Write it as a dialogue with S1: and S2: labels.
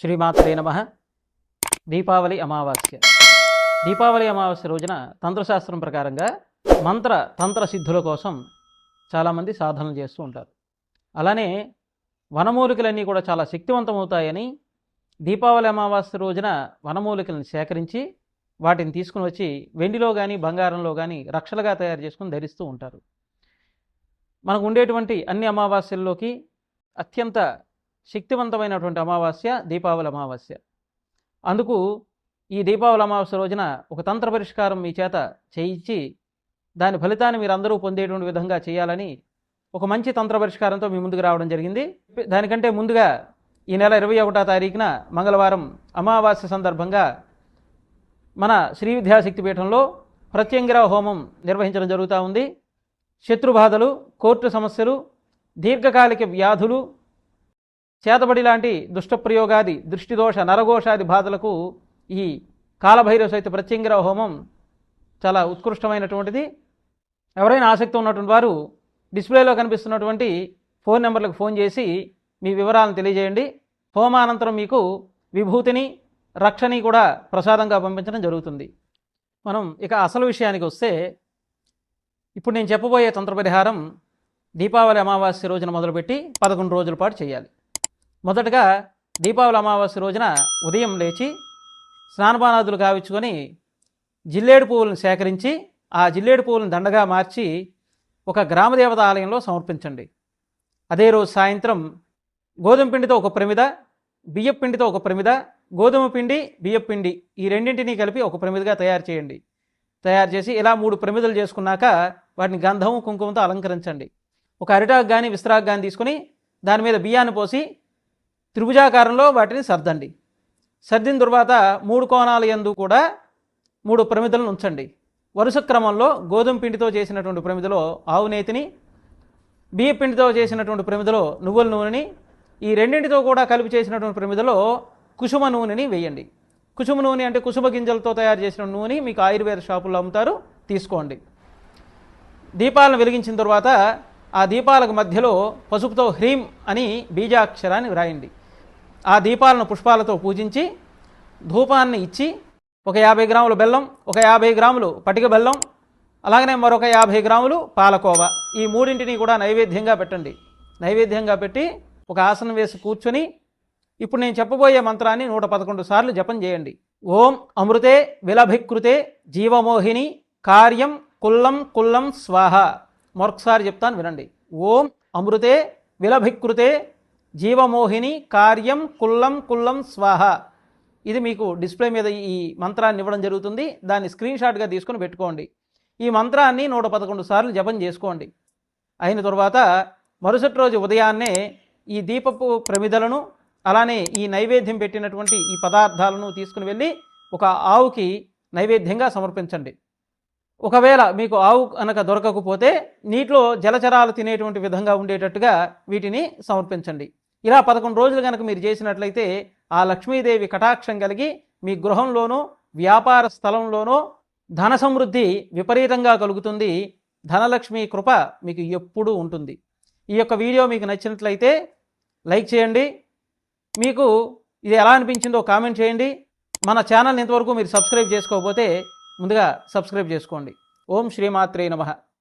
S1: శ్రీమాత్రే నమ. దీపావళి అమావాస్య. దీపావళి అమావాస్య రోజున తంత్రశాస్త్రం ప్రకారంగా మంత్ర తంత్ర సిద్ధుల కోసం చాలామంది సాధనలు చేస్తూ ఉంటారు. అలానే వనమూలికలన్నీ కూడా చాలా శక్తివంతమవుతాయని దీపావళి అమావాస్య రోజున వనమూలికలను సేకరించి వాటిని తీసుకుని వచ్చి వెండిలో కానీ బంగారంలో కానీ రక్షలుగా తయారు చేసుకుని ధరిస్తూ ఉంటారు. మనకు ఉండేటువంటి అన్ని అమావాస్యల్లోకి అత్యంత శక్తివంతమైనటువంటి అమావాస్య దీపావళి అమావాస్య. అందుకు ఈ దీపావళి అమావాస్య రోజున ఒక తంత్ర పరిష్కారం మీ చేత చేయించి దాని ఫలితాన్ని మీరు అందరూ పొందేటువంటి విధంగా చేయాలని ఒక మంచి తంత్ర పరిష్కారంతో మీ ముందుకు రావడం జరిగింది. దానికంటే ముందుగా ఈ నెల ఇరవై ఒకటో తారీఖున మంగళవారం అమావాస్య సందర్భంగా మన శ్రీ విద్యాశక్తి పీఠంలో ప్రత్యంగిర హోమం నిర్వహించడం జరుగుతూ ఉంది. శత్రుబాధలు కోర్టు సమస్యలు దీర్ఘకాలిక వ్యాధులు చేతబడి లాంటి దుష్టప్రయోగాది దృష్టిదోష నరఘోషాది బాధలకు ఈ కాలభైరవ సహిత ప్రత్యంగిర హోమం చాలా ఉత్కృష్టమైనటువంటిది. ఎవరైనా ఆసక్తి ఉన్నటువంటి వారు డిస్ప్లేలో కనిపిస్తున్నటువంటి ఫోన్ నెంబర్లకు ఫోన్ చేసి మీ వివరాలను తెలియజేయండి. హోమానంతరం మీకు విభూతిని రక్షని కూడా ప్రసాదంగా పంపించడం జరుగుతుంది. మనం ఇక అసలు విషయానికి వస్తే ఇప్పుడు నేను చెప్పబోయే తంత్ర పరిహారం దీపావళి అమావాస్య రోజున మొదలుపెట్టి పదకొండు రోజుల పాటు చేయాలి. మొదటగా దీపావళి అమావాస్య రోజున ఉదయం లేచి స్నానపానాదులు కావించుకొని జిల్లేడు పువ్వులను సేకరించి ఆ జిల్లేడు పువ్వులను దండగా మార్చి ఒక గ్రామదేవత ఆలయంలో సమర్పించండి. అదే రోజు సాయంత్రం గోధుమ పిండితో ఒక ప్రమిద బియ్యం పిండితో ఒక ప్రమిద గోధుమ పిండి బియ్యం పిండి ఈ రెండింటినీ కలిపి ఒక ప్రమిదిగా తయారు చేయండి. తయారు చేసి ఇలా మూడు ప్రమిదలు చేసుకున్నాక వాటిని గంధం కుంకుమతో అలంకరించండి. ఒక అరిటాకు కానీ విస్తరాకు కానీ తీసుకుని దాని మీద బియ్యాన్ని పోసి త్రిభుజాకారంలో వాటిని సర్దండి. సర్దిన తరువాత మూడు కోణాల యందు కూడా మూడు ప్రమిదలను ఉంచండి. వరుస క్రమంలో గోధుమ పిండితో చేసినటువంటి ప్రమిదలో ఆవు నేతిని బియ్య పిండితో చేసినటువంటి ప్రమిదలో నువ్వుల నూనెని ఈ రెండింటితో కూడా కలిపి చేసినటువంటి ప్రమిదలో కుసుమ నూనెని వేయండి. కుసుమ నూనె అంటే కుసుమ గింజలతో తయారు చేసిన నూనె మీకు ఆయుర్వేద షాపుల్లో అమ్ముతారు. తీసుకోండి. దీపాలను వెలిగించిన తర్వాత ఆ దీపాలకు మధ్యలో పసుపుతో హ్రీం అని బీజాక్షరాన్ని వ్రాయండి. ఆ దీపాలను పుష్పాలతో పూజించి ధూపాన్ని ఇచ్చి ఒక యాభై గ్రాముల బెల్లం ఒక యాభై గ్రాములు పటిక బెల్లం అలాగనే మరొక యాభై గ్రాములు పాలకోవ. ఈ మూడింటిని కూడా నైవేద్యంగా పెట్టండి. నైవేద్యంగా పెట్టి ఒక ఆసనం వేసి కూర్చొని ఇప్పుడు నేను చెప్పబోయే మంత్రాన్ని నూట పదకొండు సార్లు జపం చేయండి. ఓం అమృతే విలభికృతే జీవమోహిని కార్యం కుల్లం కుల్లం స్వాహ. మరొకసారి చెప్తాను వినండి. ఓం అమృతే విలభికృతే జీవమోహిని కార్యం కుల్లం కుల్లం స్వాహ. ఇది మీకు డిస్ప్లే మీద ఈ మంత్రాన్ని ఇవ్వడం జరుగుతుంది. దాన్ని స్క్రీన్ షాట్గా తీసుకొని పెట్టుకోండి. ఈ మంత్రాన్ని నూట పదకొండు సార్లు జపం చేసుకోండి. అయిన తర్వాత మరుసటి రోజు ఉదయాన్నే ఈ దీపపు ప్రమిదలను అలానే ఈ నైవేద్యం పెట్టినటువంటి ఈ పదార్థాలను తీసుకుని వెళ్ళి ఒక ఆవుకి నైవేద్యంగా సమర్పించండి. ఒకవేళ మీకు ఆవు కనుక దొరకకపోతే నీటిలో జలచరాలు తినేటువంటి విధంగా ఉండేటట్టుగా వీటిని సమర్పించండి. ఇలా పదకొండు రోజులు కనుక మీరు చేసినట్లయితే ఆ లక్ష్మీదేవి కటాక్షం కలిగి మీ గృహంలోనో వ్యాపార స్థలంలోనో ధన సమృద్ధి విపరీతంగా కలుగుతుంది. ధనలక్ష్మి కృప మీకు ఎప్పుడూ ఉంటుంది. ఈ యొక్క వీడియో మీకు నచ్చినట్లయితే లైక్ చేయండి. మీకు ఇది ఎలా అనిపించిందో కామెంట్ చేయండి. మన ఛానల్ని ఇంతవరకు మీరు సబ్స్క్రైబ్ చేసుకోకపోతే ముందుగా సబ్స్క్రైబ్ చేసుకోండి. ఓం శ్రీమాత్రే నమః.